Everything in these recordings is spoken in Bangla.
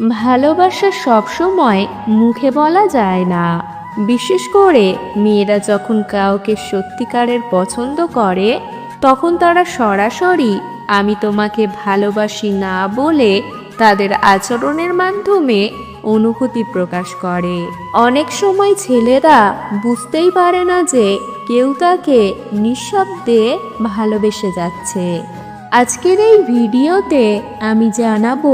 ভালোবাসা সবসময় মুখে বলা যায় না। বিশেষ করে মেয়েরা যখন কাউকে সত্যিকারের পছন্দ করে, তখন তারা সরাসরি, আমি তোমাকে ভালোবাসি না বলে তাদের আচরণের মাধ্যমে অনুভূতি প্রকাশ করে। অনেক সময় ছেলেরা বুঝতেই পারে না যে কেউ তাকে নিঃশব্দে ভালোবেসে যাচ্ছে। আজকের এই ভিডিওতে আমি জানাব,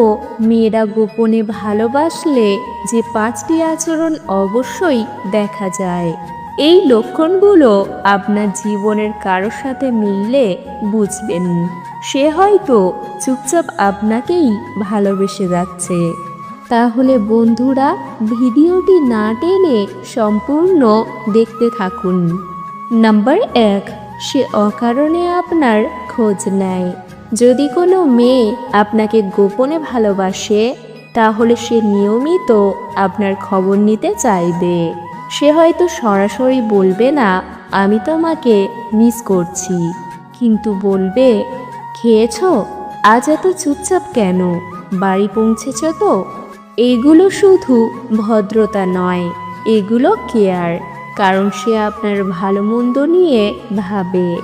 মেয়েরা গোপনে ভালোবাসলে যে পাঁচটি আচরণ অবশ্যই দেখা যায়। এই লক্ষণগুলো আপনার জীবনের কারোর সাথে মিললে বুঝবেন। সে হয়তো চুপচাপ আপনাকেই ভালোবেসে যাচ্ছে। তাহলে বন্ধুরা, ভিডিওটি না টেনে সম্পূর্ণ দেখতে থাকুন। নাম্বার এক, সে অকারণে আপনার খোঁজ নেয়। যদি কোনো মেয়ে আপনাকে গোপনে ভালোবাসে, তাহলে সে নিয়মিত আপনার খবর নিতে চাইবে। সে হয়তো সরাসরি বলবে, না, আমি তোমাকে মিস করছি। কিন্তু বলবে, খেয়েছ? আজ এত চুপচাপ কেন? বাড়ি পৌঁছেছ তো? এগুলো শুধু ভদ্রতা নয়, এগুলো কেয়ার, কারণ সে আপনার ভালো মন্দ নিয়ে ভাবে।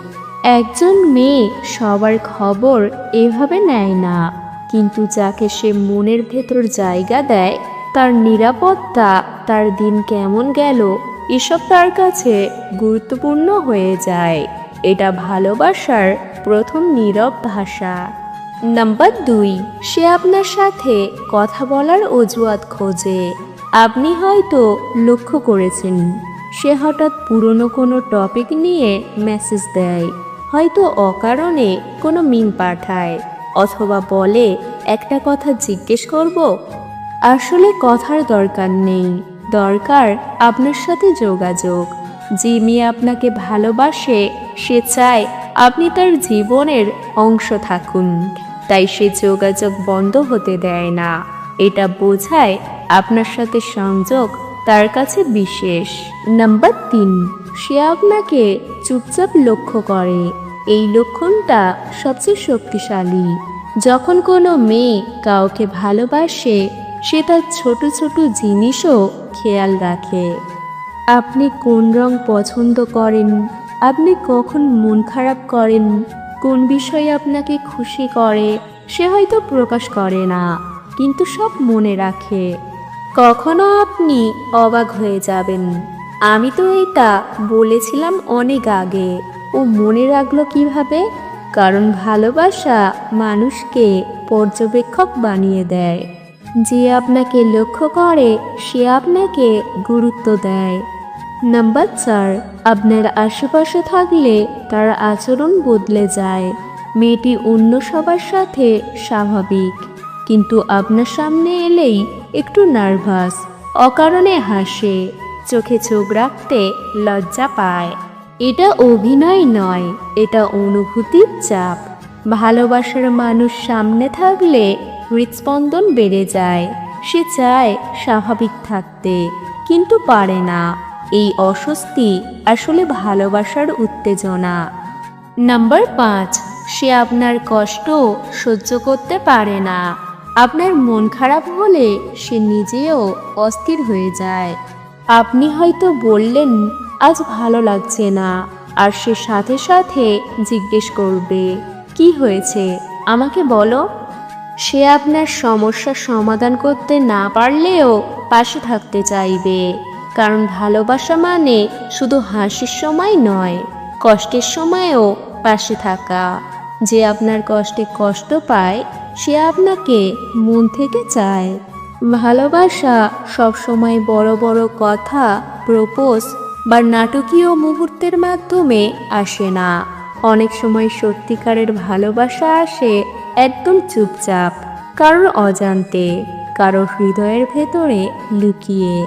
একজন মেয়ে সবার খবর এভাবে নেয় না। কিন্তু যাকে সে মনের ভেতর জায়গা দেয়, তার নিরাপত্তা, তার দিন কেমন গেল, এসব তার কাছে গুরুত্বপূর্ণ হয়ে যায়। এটা ভালোবাসার প্রথম নীরব ভাষা। নাম্বার দুই, সে আপনার সাথে কথা বলার অজুহাত খোঁজে। আপনি হয়তো লক্ষ্য করেছেন, সে হঠাৎ পুরনো কোনো টপিক নিয়ে মেসেজ দেয়। হয়তো অকারণে কোনো মিম পাঠায়, অথবা বলে, একটা কথা জিজ্ঞেস করব? আসলে কথার দরকার নেই। দরকার আপনার সাথে যোগাযোগ। যে মেয়ে আপনাকে ভালোবাসে, সে চায় আপনি তার জীবনের অংশ থাকুন। তাই সে যোগাযোগ বন্ধ হতে দেয় না। এটা বোঝায় আপনার সাথে সংযোগ তার কাছে বিশেষ। নাম্বার তিন, সে আপনাকে চুপচাপ লক্ষ্য করে। এই লক্ষণটা সবচেয়ে শক্তিশালী। যখন কোনো মেয়ে কাউকে ভালোবাসে, সে তার ছোট ছোট জিনিসও খেয়াল রাখে। আপনি কোন রং পছন্দ করেন? আপনি কখন মন খারাপ করেন? কোন বিষয়ে আপনাকে খুশি করে? সে হয়তো প্রকাশ করে না, কিন্তু সব মনে রাখে। কখনো আপনি অবাক হয়ে যাবেন। আমি তো এটা বলেছিলাম অনেক আগে। ও মনে রাখল কীভাবে? কারণ ভালোবাসা মানুষকে পর্যবেক্ষক বানিয়ে দেয়। যে আপনাকে লক্ষ্য করে, সে আপনাকে গুরুত্ব দেয়। নাম্বার চার, আপনার আশেপাশে থাকলে তার আচরণ বদলে যায়। মেয়েটি অন্য সবার সাথে স্বাভাবিক। কিন্তু আপনার সামনে এলেই একটু নার্ভাস, অকারণে হাসে, চোখে চোখ রাখতে লজ্জা পায়। এটা অভিনয় নয়, এটা অনুভূতির চাপ। ভালোবাসার মানুষ সামনে থাকলে হৃদস্পন্দন বেড়ে যায়। সে চায় স্বাভাবিক থাকতে, কিন্তু পারে না। এই অস্বস্তি আসলে ভালোবাসার উত্তেজনা। নাম্বার পাঁচ, সে আপনার কষ্ট সহ্য করতে পারে না। আপনার মন খারাপ হলে সে নিজেও অস্থির হয়ে যায়। আপনি হয়তো বললেন, আজ ভালো লাগছে না। আর সে সাথে সাথে জিজ্ঞেস করবে, কি হয়েছে? আমাকে বলো। সে আপনার সমস্যার সমাধান করতে না পারলেও পাশে থাকতে চাইবে, কারণ ভালোবাসা মানে শুধু হাসির সময় নয়, কষ্টের সময়ও পাশে থাকা। যে আপনার কষ্টে কষ্ট পায়, সে আপনাকে মন থেকে চায়। ভালোবাসা সবসময় বড় বড় কথা, প্রপোজ বা নাটকীয় মুহূর্তের মাধ্যমে আসে না। অনেক সময় সত্যিকারের ভালোবাসা আসে একদম চুপচাপ, কারোর অজান্তে কারও হৃদয়ের ভেতরে লুকিয়ে।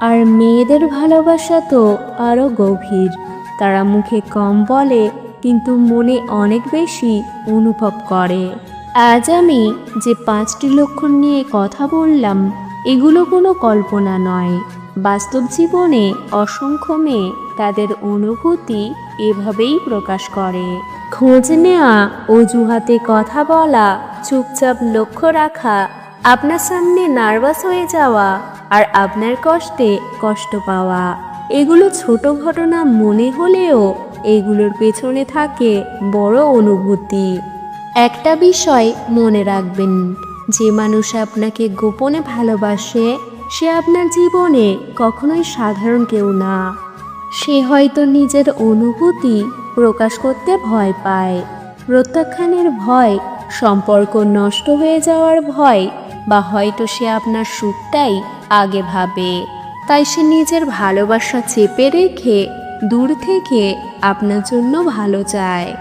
আর মেয়েদের ভালোবাসা তো আরও গভীর। তারা মুখে কম বলে, কিন্তু মনে অনেক বেশি অনুভব করে। আজ আমি যে পাঁচটি লক্ষণ নিয়ে কথা বললাম, এগুলো কোনো কল্পনা নয়। বাস্তব জীবনে অসংখ্য মেয়ে তাদের অনুভূতি এভাবেই প্রকাশ করে। খোঁজ নেওয়া, অজুহাতে কথা বলা, চুপচাপ লক্ষ্য রাখা, আপনার সামনে নার্ভাস হয়ে যাওয়া আর আপনার কষ্টে কষ্ট পাওয়া। এগুলো ছোট ঘটনা মনে হলেও এগুলোর পেছনে থাকে বড় অনুভূতি। একটা বিষয় মনে রাখবেন, যে মানুষ আপনাকে গোপনে ভালোবাসে, সে আপনার জীবনে কখনোই সাধারণ কেউ না। সে হয়তো নিজের অনুভূতি প্রকাশ করতে ভয় পায়। প্রত্যাখ্যানের ভয়, সম্পর্ক নষ্ট হয়ে যাওয়ার ভয়, বা হয়তো সে আপনার সুখটাই আগে ভাবে। তাই সে নিজের ভালোবাসা চেপে রেখে দূর থেকে আপনার জন্য ভালো চায়।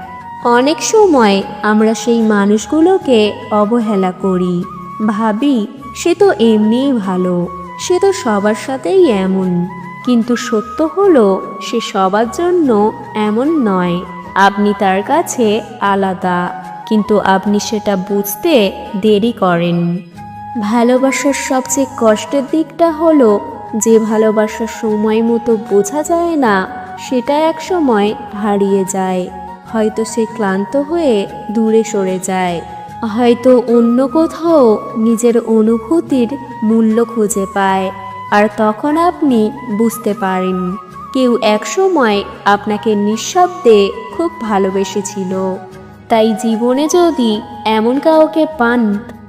অনেক সময় আমরা সেই মানুষগুলোকে অবহেলা করি। ভাবি, সে তো এমনিই ভালো, সে তো সবার সাথেই এমন। কিন্তু সত্য হলো, সে সবার জন্য এমন নয়। আপনি তার কাছে আলাদা, কিন্তু আপনি সেটা বুঝতে দেরি করেন। ভালোবাসার সবচেয়ে কষ্টের দিকটা হলো, যে ভালোবাসা সময় মতো বোঝা যায় না, সেটা এক সময় হারিয়ে যায়। হয়তো সে ক্লান্ত হয়ে দূরে সরে যায়। হয়তো অন্য কোথাও নিজের অনুভূতির মূল্য খুঁজে পায়। আর তখন আপনি বুঝতে পারেন, কেউ একসময় আপনাকে নিঃশব্দে খুব ভালোবেসেছিল। তাই জীবনে যদি এমন কাউকে পান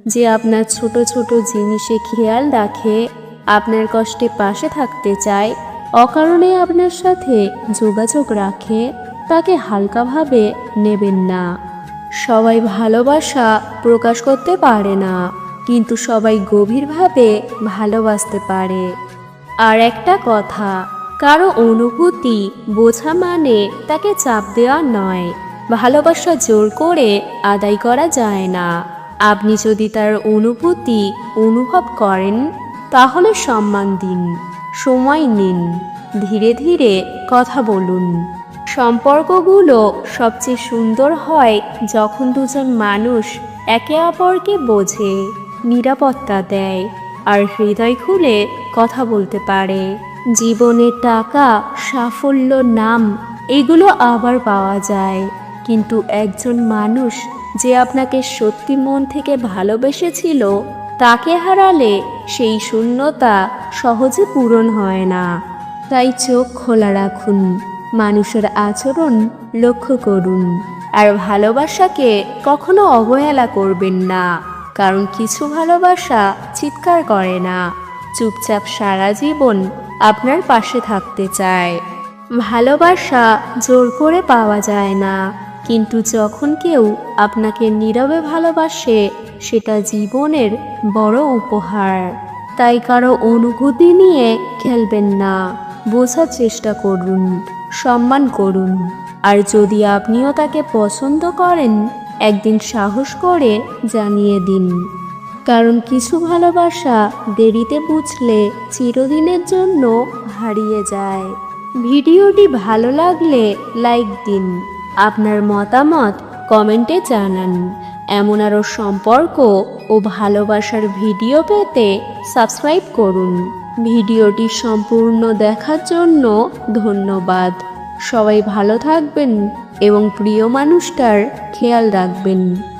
যে আপনার ছোট ছোট জিনিসে খেয়াল রাখে, আপনার কষ্টে পাশে থাকতে চায়, অকারণে আপনার সাথে যোগাযোগ রাখে তাকে হালকাভাবে নেবেন না। সবাই ভালোবাসা প্রকাশ করতে পারে না, কিন্তু সবাই গভীরভাবে ভালোবাসতে পারে। আর একটা কথা, কারও অনুভূতি বোঝা মানে তাকে চাপ দেওয়া নয়। ভালোবাসা জোর করে আদায় করা যায় না। আপনি যদি তার অনুভূতি অনুভব করেন, তাহলে সম্মান দিন, সময় নিন, ধীরে ধীরে কথা বলুন। সম্পর্কগুলো সবচেয়ে সুন্দর হয় যখন দুজন মানুষ একে অপরকে বোঝে, নিরাপত্তা দেয় আর হৃদয় খুলে কথা বলতে পারে। জীবনে টাকা, সাফল্য, নাম, এগুলো আবার পাওয়া যায়। কিন্তু একজন মানুষ যে আপনাকে সত্যি মন থেকে ভালোবেসেছিল, তাকে হারালে সেই শূন্যতা সহজে পূরণ হয় না। তাই চোখ খোলা রাখুন। মানুষের আচরণ লক্ষ্য করুন। আর ভালোবাসাকে কখনো অবহেলা করবেন না, কারণ কিছু ভালোবাসা চিৎকার করে না। চুপচাপ সারা জীবন আপনার পাশে থাকতে চায়। ভালোবাসা জোর করে পাওয়া যায় না, কিন্তু যখন কেউ আপনাকে নীরবে ভালোবাসে, সেটা জীবনের বড় উপহার। তাই কারও অনুভূতি নিয়ে খেলবেন না, বোঝার চেষ্টা করুন। সম্মান করুন। আর যদি আপনিও তাকে পছন্দ করেন, একদিন সাহস করে জানিয়ে দিন। কারণ কিছু ভালোবাসা দেরিতে বুঝলে চিরদিনের জন্য হারিয়ে যায়। ভিডিওটি ভালো লাগলে লাইক দিন। আপনার মতামত কমেন্টে জানান। এমন আরও সম্পর্ক ও ভালোবাসার ভিডিও পেতে সাবস্ক্রাইব করুন। ভিডিওটি সম্পূর্ণ দেখার জন্য ধন্যবাদ। সবাই ভালো থাকবেন এবং প্রিয় মানুষটার খেয়াল রাখবেন।